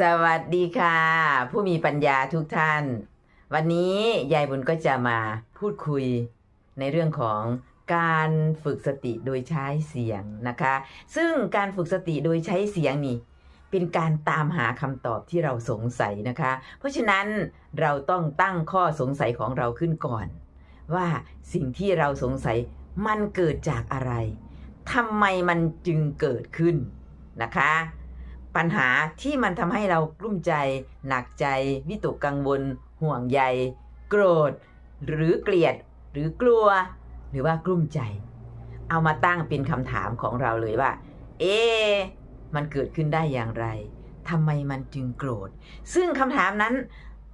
สวัสดีค่ะ ผู้มีปัญญาทุกท่าน วันนี้ยายบุญก็จะมาพูดคุยในเรื่องของการฝึกสติโดยใช้เสียงนะคะ ซึ่งการฝึกสติโดยใช้เสียงนี่เป็นการตามหาคำตอบที่เราสงสัยนะคะ เพราะฉะนั้นเราต้องตั้งข้อสงสัยของเราขึ้นก่อน ว่าสิ่งที่เราสงสัยมันเกิดจากอะไรทำไมมันจึงเกิดขึ้นนะคะ ปัญหาที่มันทำให้เรากลุ้มใจ หนักใจ วิตกกังวล ห่วงใย โกรธ หรือเกลียด หรือกลัว หรือว่ากลุ้มใจ เอามาตั้งเป็นคำถามของเราเลยว่า เอ๊มันเกิดขึ้นได้อย่างไรทำไมมันจึงโกรธ ซึ่งคำถามนั้น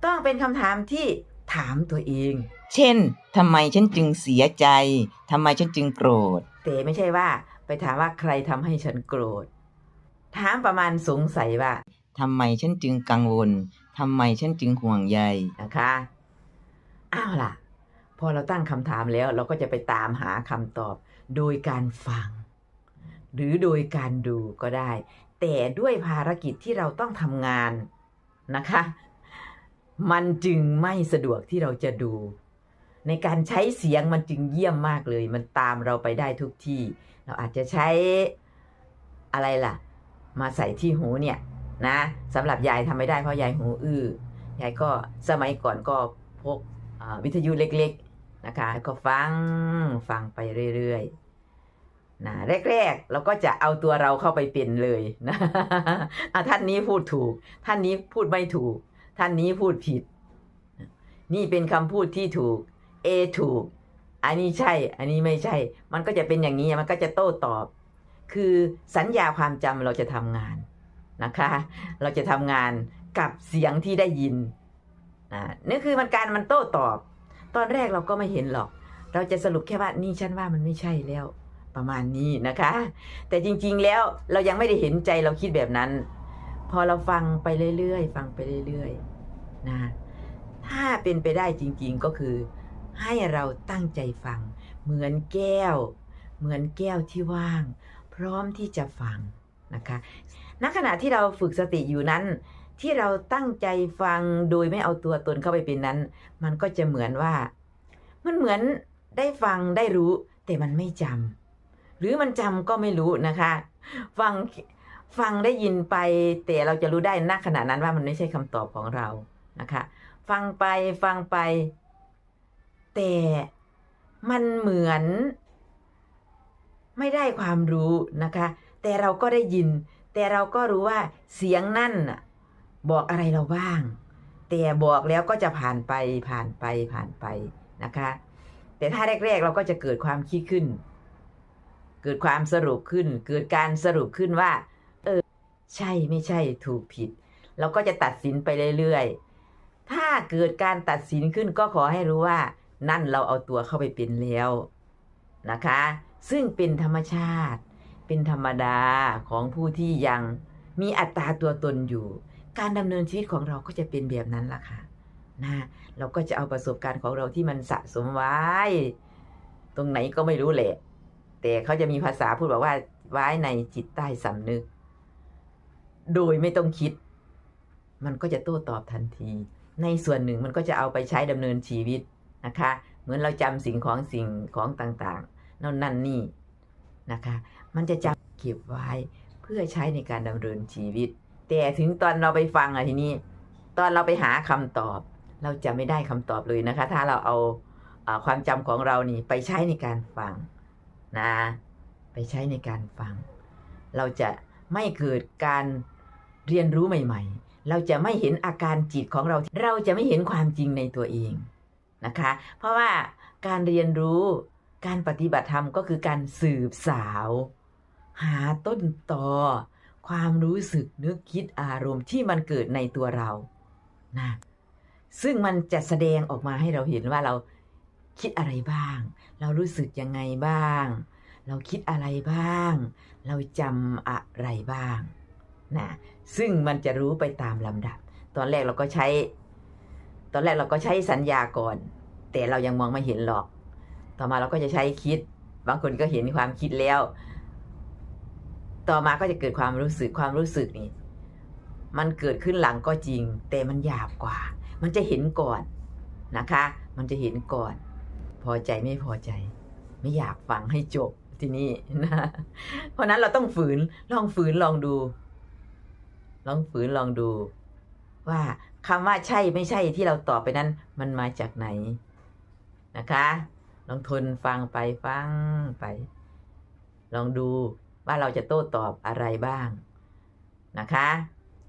ต้องเป็นคำถามที่ถามตัวเอง เช่นทำไมฉันจึงเสียใจทำไมฉันจึงโกรธ แต่ไม่ใช่ว่า ไปถามว่าใครทำให้ฉันโกรธ ถามประมาณสงสัยว่าทำไมฉันจึงกังวลทำไมฉันจึงห่วงใยนะคะอ้าวล่ะ พอเราตั้งคำถามแล้วเราก็จะไปตามหาคำตอบ โดยการฟัง หรือโดยการดูก็ได้ แต่ด้วยภารกิจที่เราต้องทำงานนะคะ มันจึงไม่สะดวกที่เราจะดู ในการใช้เสียงมันจึงเยี่ยมมากเลย มันตามเราไปได้ทุกที่ เราอาจจะใช้อะไรล่ะ มาใส่ที่หูเนี่ยนะสำหรับยายทำไม่ได้เพราะยายหูอื้อยายก็สมัยก่อนก็พกวิทยุเล็กๆนะคะ ก็ฟังฟังไปเรื่อยๆนะแรกๆเราก็จะเอาตัวเราเข้าไปเป็นเลยนะะท่านนี้พูดถูก ท่านนี้พูดไม่ถูก ท่านนี้พูดผิด นี่เป็นคำพูดที่ถูก A ถูก อันนี้ใช่ อันนี้ไม่ใช่ มันก็จะเป็นอย่างนี้มันก็จะโต้ตอบ คือสัญญาความจำเราจะทำงานนะคะ เราจะทำงานกับเสียงที่ได้ยินอ่านี่คือมันการมันโต้ตอบ ตอนแรกเราก็ไม่เห็นหรอก เราจะสรุปแค่ว่านี่ฉันว่ามันไม่ใช่แล้ว ประมาณนี้นะคะ แต่จริงๆแล้วเรายังไม่ได้เห็นใจเราคิดแบบนั้น พอเราฟังไปเรื่อยๆฟังไปเรื่อยๆนะถ้าเป็นไปได้จริงๆก็คือ ให้เราตั้งใจฟัง เหมือนแก้ว เหมือนแก้วที่ว่าง ร้อมที่จะฟังนะคะณขณะที่เราฝึกสติอยู่นั้น ที่เราตั้งใจฟังโดยไม่เอาตัวตนเข้าไปเป็นนั้น มันก็จะเหมือนว่า มันเหมือนได้ฟังได้รู้ แต่มันไม่จำหรือมันจำก็ไม่รู้นะคะ ฟังฟังได้ยินไป แต่เราจะรู้ได้ณขณะนั้นว่ามันไม่ใช่คำตอบของเรานะคะ ฟังไปฟังไป แต่มันเหมือน ไม่ได้ความรู้นะคะ แต่เราก็ได้ยิน แต่เราก็รู้ว่าเสียงนั่นบอกอะไรเราบ้าง แต่บอกแล้วก็จะผ่านไปผ่านไปผ่านไปนะคะ แต่ถ้าแรก ๆ เราก็จะเกิดความคิดขึ้น เกิดความสรุปขึ้น เกิดการสรุปขึ้นว่า เออ ใช่ไม่ใช่ถูกผิด เราก็จะตัดสินไปเรื่อยๆ ถ้าเกิดการตัดสินขึ้นก็ขอให้รู้ว่า นั่นเราเอาตัวเข้าไปเป็นแล้วนะคะ ซึ่งเป็นธรรมชาติ เป็นธรรมดาของผู้ที่ยังมีอัตราตัวตนอยู่ การดำเนินชีวิตของเราก็จะเป็นแบบนั้นล่ะค่ะนะเราก็จะเอาประสบการณ์ของเราที่มันสะสมไว้ ตรงไหนก็ไม่รู้แหละ แต่เขาจะมีภาษาพูดบอกว่าไว้ในจิตใต้สำนึก โดยไม่ต้องคิด มันก็จะโต้ตอบทันที ในส่วนหนึ่งมันก็จะเอาไปใช้ดำเนินชีวิตนะคะ เหมือนเราจำสิ่งของสิ่งของต่างๆ นั่นนั่นนี่นะคะ มันจะจำเก็บไว้เพื่อใช้ในการดำเนินชีวิต แต่ถึงตอนเราไปฟังอะทีนี้ตอนเราไปหาคำตอบ เราจะไม่ได้คำตอบเลยนะคะ ถ้าเราเอาอาความจำของเรานี่ไปใช้ในการฟังนะไปใช้ในการฟัง เราจะไม่เกิดการเรียนรู้ใหม่ ๆ เราจะไม่เห็นอาการจิตของเรา เราจะไม่เห็นความจริงในตัวเองนะคะ เพราะว่าการเรียนรู้ การปฏิบัติธรรมก็คือการสืบสาว หาต้นตอ ความรู้สึกนึกคิดอารมณ์ที่มันเกิดในตัวเรานะซึ่งมันจะแสดงออกมาให้เราเห็นว่าเราคิดอะไรบ้าง เรารู้สึกยังไงบ้าง เราคิดอะไรบ้าง เราจำอะไรบ้างนะซึ่งมันจะรู้ไปตามลำดับ ตอนแรกเราก็ใช้ ตอนแรกเราก็ใช้สัญญาก่อน แต่เรายังมองไม่เห็นหรอก ต่อมาเราก็จะใช้คิด บางคนก็เห็นความคิดแล้ว ต่อมาก็จะเกิดความรู้สึกความรู้สึกนี่มันเกิดขึ้นหลังก็จริง แต่มันหยาบกว่า มันจะเห็นก่อนนะคะ มันจะเห็นก่อน พอใจไม่พอใจ ไม่อยากฟังให้จบที่นี้นะเพราะนั้นเราต้องฝืนลองฝืนลองดู ลองฝืนลองดู ว่าคำว่าใช่ไม่ใช่ที่เราตอบไปนั้น มันมาจากไหนนะคะ ลองทนฟังไปฟังไป ลองดูว่าเราจะโต้ตอบอะไรบ้างนะคะ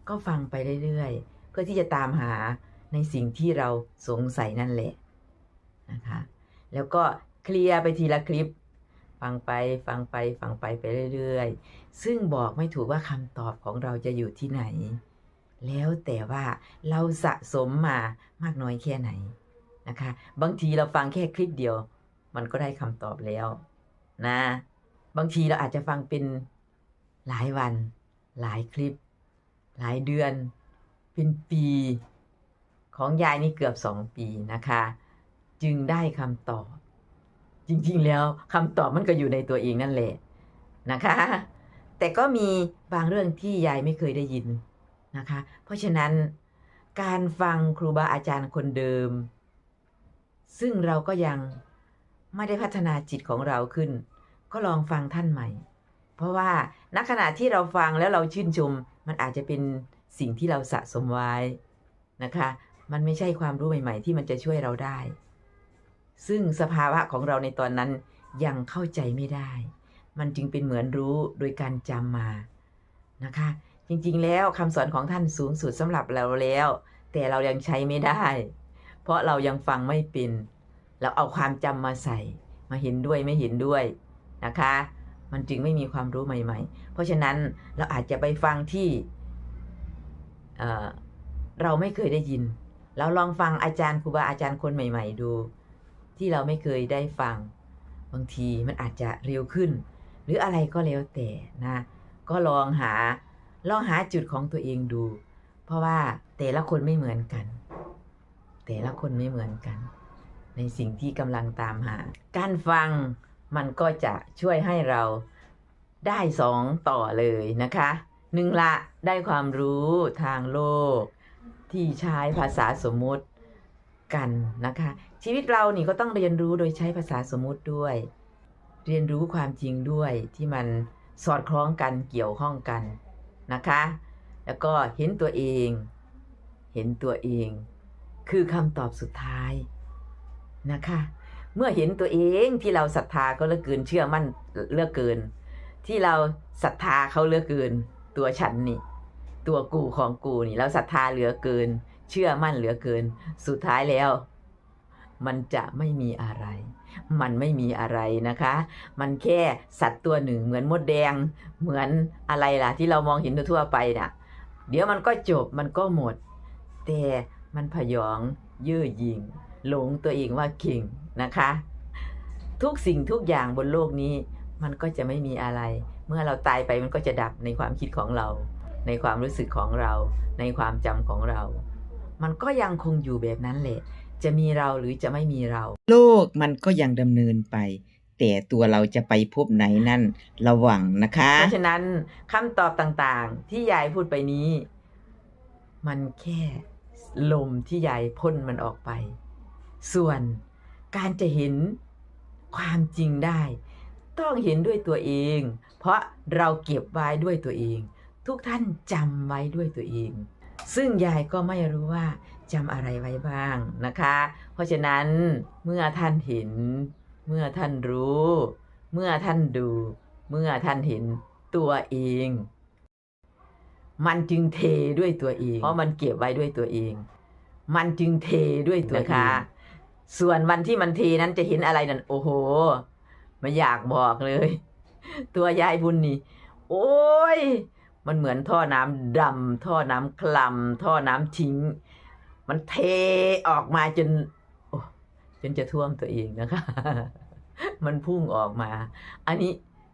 ก็ฟังไปเรื่อยๆ เพื่อที่จะตามหาในสิ่งที่เราสงสัยนั่นแหละนะคะ แล้วก็เคลียร์ไปทีละคลิป ฟังไปฟังไปฟังไปไปเรื่อยๆ ซึ่งบอกไม่ถูกว่าคำตอบของเราจะอยู่ที่ไหน แล้วแต่ว่าเราสะสมมามากน้อยแค่ไหนนะคะ บางทีเราฟังแค่คลิปเดียว มันก็ได้คำตอบแล้วนะ บางทีเราอาจจะฟังเป็นหลายวัน หลายคลิป หลายเดือน เป็นปี ของยายนี่เกือบสองปีนะคะ จึงได้คำตอบ จริงๆแล้วคำตอบมันก็อยู่ในตัวเองนั่นแหละนะคะ แต่ก็มีบางเรื่องที่ยายไม่เคยได้ยินนะคะ เพราะฉะนั้นการฟังครูบาอาจารย์คนเดิม ซึ่งเราก็ยัง ไม่ได้พัฒนาจิตของเราขึ้น ก็ลองฟังท่านใหม่ เพราะว่าณขณะที่เราฟังแล้วเราชื่นชม มันอาจจะเป็นสิ่งที่เราสะสมไว้นะคะ มันไม่ใช่ความรู้ใหม่ ๆ ที่มันจะช่วยเราได้ ซึ่งสภาวะของเราในตอนนั้นยังเข้าใจไม่ได้ มันจึงเป็นเหมือนรู้โดยการจำมานะคะ จริงๆ แล้วคำสอนของท่านสูงสุดสำหรับเราแล้ว แต่เรายังใช้ไม่ได้ เพราะเรายังฟังไม่เป็น เราเอาความจำมาใส่ มาเห็นด้วยไม่เห็นด้วยนะคะ มันจึงไม่มีความรู้ใหม่ ๆ เพราะฉะนั้นเราอาจจะไปฟังที่เเราไม่เคยได้ยิน เราลองฟังอาจารย์ครูบาอาจารย์คนใหม่ ๆ ดู ที่เราไม่เคยได้ฟัง บางทีมันอาจจะเร็วขึ้น หรืออะไรก็แล้วแต่นะ ก็ลองหาลองหาจุดของตัวเองดู เพราะว่าแต่ละคนไม่เหมือนกัน แต่ละคนไม่เหมือนกัน ในสิ่งที่กำลังตามหา การฟังมันก็จะช่วยให้เราได้สองต่อเลยนะคะหนึ่งละได้ความรู้ทางโลก ที่ใช้ภาษาสมมุติกันนะคะ ชีวิตเรานี่ก็ต้องเรียนรู้โดยใช้ภาษาสมมุติด้วย เรียนรู้ความจริงด้วยที่มันสอดคล้องกันเกี่ยวข้องกันนะคะ แล้วก็เห็นตัวเอง เห็นตัวเอง คือคำตอบสุดท้าย นะคะ เมื่อเห็นตัวเองที่เราศรัทธาเขาเลือเกินเชื่อมั่นเลือเกิน ที่เราศรัทธาเขาเลือเกิน ตัวฉันนี่ ตัวกูของกูนี่เราศรัทธาเหลือเกิน เชื่อมั่นเหลือเกิน สุดท้ายแล้ว มันจะไม่มีอะไร มันไม่มีอะไรนะคะ มันแค่สัตว์ตัวหนึ่งเหมือนมดแดง เหมือนอะไรล่ะ ที่เรามองเห็นทั่วไปน่ะ เดี๋ยวมันก็จบมันก็หมด แต่มันพยองเย่อหยิ่ง หลงตัวเองว่าเก่งนะคะ ทุกสิ่งทุกอย่างบนโลกนี้มันก็จะไม่มีอะไร เมื่อเราตายไปมันก็จะดับในความคิดของเรา ในความรู้สึกของเรา ในความจำของเรา มันก็ยังคงอยู่แบบนั้นแหละ จะมีเราหรือจะไม่มีเรา โลกมันก็ยังดำเนินไป แต่ตัวเราจะไปพบไหนนั่นระวังนะคะ เพราะฉะนั้นคำตอบต่างๆ ที่ยายพูดไปนี้ มันแค่ลมที่ยายพ่นมันออกไป ส่วนการจะเห็นความจริงได้ ต้องเห็นด้วยตัวเอง เพราะเราเก็บไว้ด้วยตัวเอง ทุกท่านจำไว้ด้วยตัวเอง ซึ่งยายก็ไม่รู้ว่าจำอะไรไว้บ้างนะคะ เพราะฉะนั้นเมื่อท่านเห็น เมื่อท่านรู้ เมื่อท่านดู เมื่อท่านเห็นตัวเอง มันจึงเทด้วยตัวเอง เพราะมันเก็บไว้ด้วยตัวเอง มันจึงเทด้วยตัวเองนะคะ ส่วนวันที่มันเทนั้นจะเห็นอะไรนั่นโอ้โหไม่อยากบอกเลย ตัวยายบุญนี่ โอ้ย มันเหมือนท่อน้ำดำท่อน้ำคลำท่อน้ำทิ้ง มันเทออกมาจนโอ้จนจะท่วมตัวเองนะคะ มันพุ่งออกมา อันนี้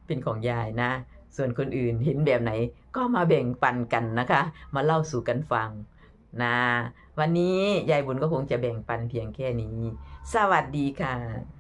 เป็นของยายนะ ส่วนคนอื่นเห็นแบบไหน ก็มาแบ่งปันกันนะคะ มาเล่าสู่กันฟัง นะวันนี้ยายบุญก็คงจะแบ่งปันเพียงแค่นี้ สวัสดีค่ะ